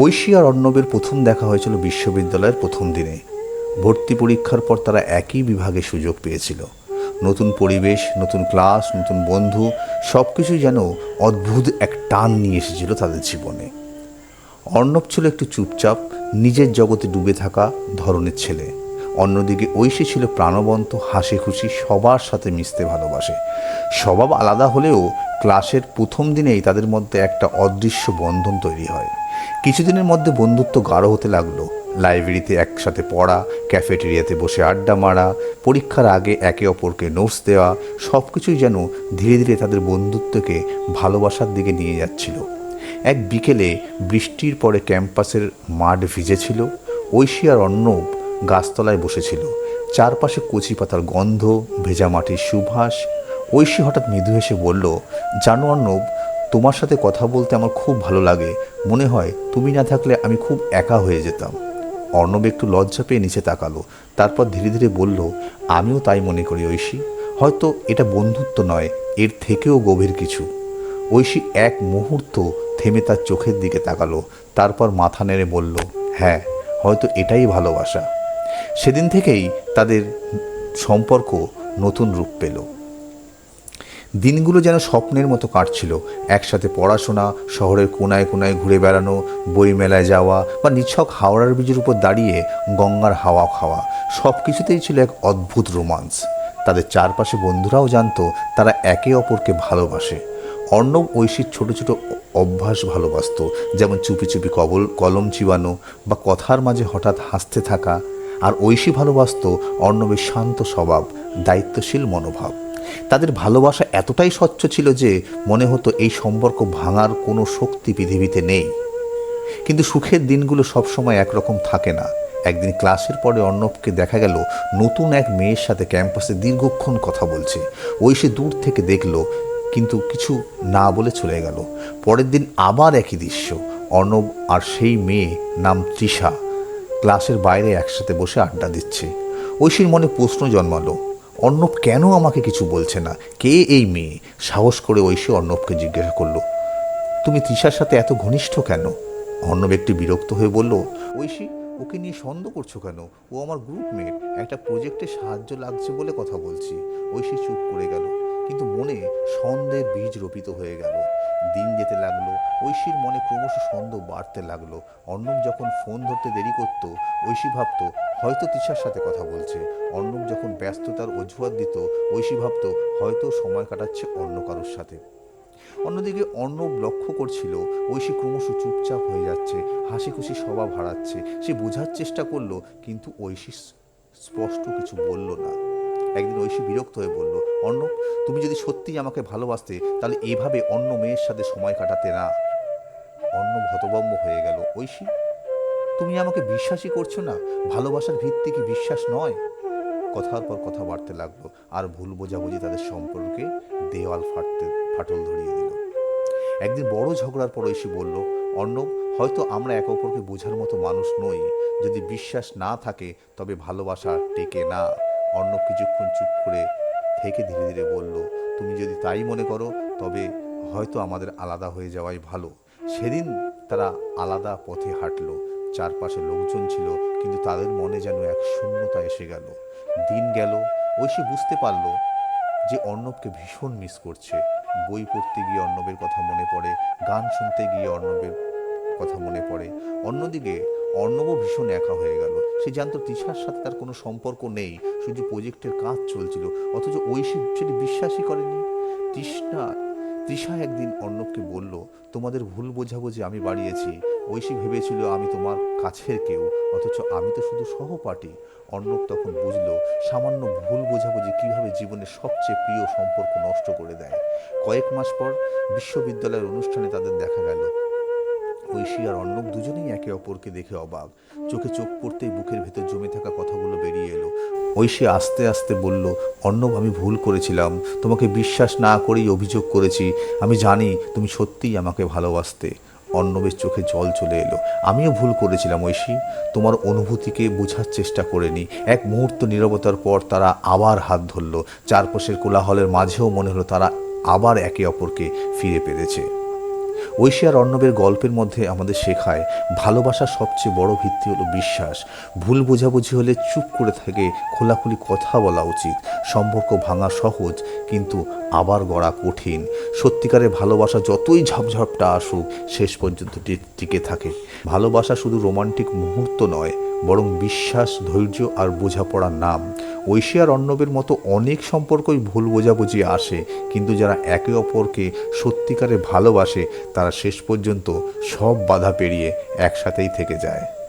ঐশী আর অর্ণবের প্রথম দেখা হয়েছিল বিশ্ববিদ্যালয়ের প্রথম দিনে। ভর্তি পরীক্ষার পর তারা একই বিভাগে সুযোগ পেয়েছিল। নতুন পরিবেশ, নতুন ক্লাস, নতুন বন্ধু সব কিছুই যেন অদ্ভুত এক টান নিয়ে এসেছিল তাদের জীবনে। অর্ণব ছিল একটু চুপচাপ, নিজের জগতে ডুবে থাকা ধরনের ছেলে। অন্যদিকে ঐশী ছিল প্রাণবন্ত হাসি খুশি সবার সাথে মিশতে ভালোবাসে। স্বভাব আলাদা হলেও ক্লাসের প্রথম দিনেই তাদের মধ্যে একটা অদৃশ্য বন্ধন তৈরি হয়। কিছুদিনের মধ্যে বন্ধুত্ব গাঢ় হতে লাগল। লাইব্রেরিতে একসাথে পড়া, ক্যাফেটেরিয়াতে বসে আড্ডা মারা, পরীক্ষার আগে একে অপরকে নোটস দেওয়া সব কিছুই যেন ধীরে ধীরে তাদের বন্ধুত্বকে ভালোবাসার দিকে নিয়ে যাচ্ছিল। এক বিকেলে বৃষ্টির পরে ক্যাম্পাসের মাঠ ভিজেছিল, ঐশী আর অর্ণব গাছতলায় বসেছিল। চারপাশে কচি পাতার গন্ধ, ভেজা মাটির সুভাষ ঐশী হঠাৎ মৃদু হেসে বলল, জানো অর্ণব তোমার সাথে কথা বলতে আমার খুব ভালো লাগে। মনে হয় তুমি না থাকলে আমি খুব একা হয়ে যেতাম। অর্ণব একটু লজ্জা পেয়ে নিচে তাকালো, তারপর ধীরে ধীরে বলল, আমিও তাই মনে করি ঐশী। হয়তো এটা বন্ধুত্ব নয়, এর থেকেও গভীর কিছু। ঐশী এক মুহূর্ত থেমে তার চোখের দিকে তাকালো, তারপর মাথা নেড়ে বলল হ্যাঁ হয়তো এটাই ভালোবাসা। সেদিন থেকেই তাদের সম্পর্ক নতুন রূপ পেল। দিনগুলো যেন স্বপ্নের মতো কাটছিল। একসাথে পড়াশোনা, শহরের কোনায় কোনায় ঘুরে বেড়ানো বই মেলায় যাওয়া বা নিছক হাওড়ার ব্রিজের উপর দাঁড়িয়ে গঙ্গার হাওয়া খাওয়া সব কিছুতেই ছিল এক অদ্ভুত রোমান্স। তাদের চারপাশে বন্ধুরাও জানতো তারা একে অপরকে ভালোবাসে। অর্ণব ঐশীর ছোট ছোট অভ্যাস ভালোবাসত, যেমন চুপি চুপি কবল, কলম চিবানো বা কথার মাঝে হঠাৎ হাসতে থাকা। আর ঐশী ভালোবাসত অর্ণবের শান্ত স্বভাব, দায়িত্বশীল মনোভাব। তাদের ভালোবাসা এতটাই স্বচ্ছ ছিল যে মনে হতো এই সম্পর্ক ভাঙার কোনো শক্তি পৃথিবীতে নেই। কিন্তু সুখের দিনগুলো সবসময় একরকম থাকে না। একদিন ক্লাসের পরে অর্ণবকে দেখা গেল, নতুন এক মেয়ের সাথে ক্যাম্পাসে দীর্ঘক্ষণ কথা বলছে। ওই সে দূর থেকে দেখল, কিন্তু কিছু না বলে চলে গেল। পরের দিন আবার একই দৃশ্য, অর্ণব আর সেই মেয়ে নাম তৃষা। ক্লাসের বাইরে একসাথে বসে আড্ডা দিচ্ছে। ঐশীর মনে প্রশ্ন জন্মালো অর্ণব কেন আমাকে কিছু বলছে না? কে এই মেয়ে? সাহস করে ঐশী অর্ণবকে জিজ্ঞাসা করল, তুমি তৃষার সাথে এত ঘনিষ্ঠ কেন? অর্ণব একটি বিরক্ত হয়ে বলল, ঐশী, ওকে নিয়ে সন্দেহ করছ কেন? ও আমার গ্রুপমেট একটা প্রজেক্টে সাহায্য লাগছে বলে কথা বলছি। ঐশী চুপ করে গেল, কিন্তু মনে সন্দেহের বীজ রোপিত হয়ে গেল। দিন যেতে লাগল, ঐশীর মনে ক্রমশ সন্দেহ বাড়তে লাগল। অর্ণব যখন ফোন ধরতে দেরি করত, ঐশী ভাবতো, হয়তো তিশার সাথে কথা বলছে। অর্ণব যখন ব্যস্ততার অজুহাত দিত, ঐশী ভাবত, হয়তো সময় কাটাচ্ছে অন্য কারোর সাথে। অন্যদিকে অর্ণব লক্ষ্য করছিল, ঐশী ক্রমশ চুপচাপ হয়ে যাচ্ছে হাসি খুশি স্বভাব হারাচ্ছে। সে বোঝার চেষ্টা করল, কিন্তু ঐশী স্পষ্ট কিছু বলল না। একদিন ঐশী বিরক্ত হয়ে বলল, অর্ণব, তুমি যদি সত্যিই আমাকে ভালোবাসতে, তাহলে এভাবে অন্য মেয়ের সাথে সময় কাটাতে না। অর্ণব হতভম্ব হয়ে গেল, ঐশী, তুমি আমাকে বিশ্বাসই করছ না? ভালোবাসার ভিত্তি কি বিশ্বাস নয়? কথার পর কথা বাড়তে লাগল, আর ভুল বোঝাবুঝি তাদের সম্পর্কে দেওয়াল ফাটতে, ফাটল ধরিয়ে দিল। একদিন বড় ঝগড়ার পর ঐশী বলল, অর্ণব, হয়তো আমরা একে অপরকে বোঝার মতো মানুষ নই। যদি বিশ্বাস না থাকে, তবে ভালোবাসা টেকে না। অর্ণব কিছুক্ষণ চুপ করে থেকে ধীরে ধীরে বলল, তুমি যদি তাই মনে করো, তবে হয়তো আমাদের আলাদা হয়ে যাওয়াই ভালো। সেদিন তারা আলাদা পথে হাঁটলো। চারপাশে লোকজন ছিল, কিন্তু তাদের মনে যেন এক শূন্যতা এসে গেল। দিন গেল ঐশী বুঝতে পারল যে অর্ণবকে ভীষণ মিস করছে। বই পড়তে গিয়ে অর্ণবের কথা মনে পড়ে, গান শুনতে গিয়ে অর্ণবের কথা মনে পড়ে। অন্যদিকে অর্ণবও ভীষণ একা হয়ে গেল। সে জানতো তৃষার সাথে তার কোনো সম্পর্ক নেই, শুধু প্রজেক্টের কাজ চলছিল, অথচ ঐশী সেটি বিশ্বাসই করেনি। তৃষ্ণা, তৃষা একদিন অর্ণবকে বলল, তোমাদের ভুল বোঝাবুঝি আমি বাড়িয়েছি। ঐশী ভেবেছিল আমি তোমার কাছের কেউ, অথচ আমি তো শুধু সহপাঠী। অর্ণব তখন বুঝলো, সামান্য ভুল বোঝাবুঝি কীভাবে জীবনের সবচেয়ে প্রিয় সম্পর্ক নষ্ট করে দেয়। কয়েক মাস পর বিশ্ববিদ্যালয়ের অনুষ্ঠানে তাদের দেখা গেল। ঐশী আর অর্ণব দুজনেই একে অপরকে দেখে অবাক। চোখে চোখ পড়তেই বুকের ভেতর জমে থাকা কথাগুলো বেরিয়ে এলো। ঐশী আস্তে আস্তে বলল, অর্ণব, আমি ভুল করেছিলাম। তোমাকে বিশ্বাস না করেই অভিযোগ করেছি। আমি জানি তুমি সত্যিই আমাকে ভালোবাসতে। অর্ণবের চোখে জল চলে এলো। আমিও ভুল করেছিলাম ঐশী। তোমার অনুভূতিকে বোঝার চেষ্টা করিনি। এক মুহূর্ত নীরবতার পর তারা আবার হাত ধরল। চারপাশের কোলাহলের মাঝেও মনে হলো তারা আবার একে অপরকে ফিরে পেরেছে। ঐশী আর অর্ণবের গল্পের মধ্যে আমাদের শেখায় ভালোবাসার সবচেয়ে বড় ভিত্তি হলো বিশ্বাস। ভুল বোঝাবুঝি হলে চুপ করে থাকে খোলাখুলি কথা বলা উচিত। সম্পর্ক ভাঙা সহজ, কিন্তু আবার গড়া কঠিন। সত্যিকারের ভালোবাসা যতই ঝাপঝাপটা আসুক, শেষ পর্যন্ত টিকে থাকে। ভালোবাসা শুধু রোমান্টিক মুহূর্ত নয় বরং বিশ্বাস, ধৈর্য আর বোঝাপড়ার নাম। ঐশী আর মতো অনেক সম্পর্কই ভুল বোঝাবুঝি আসে, কিন্তু যারা একে অপরকে সত্যিকারে ভালোবাসে, তারা শেষ পর্যন্ত সব বাধা পেরিয়ে একসাথেই থেকে যায়।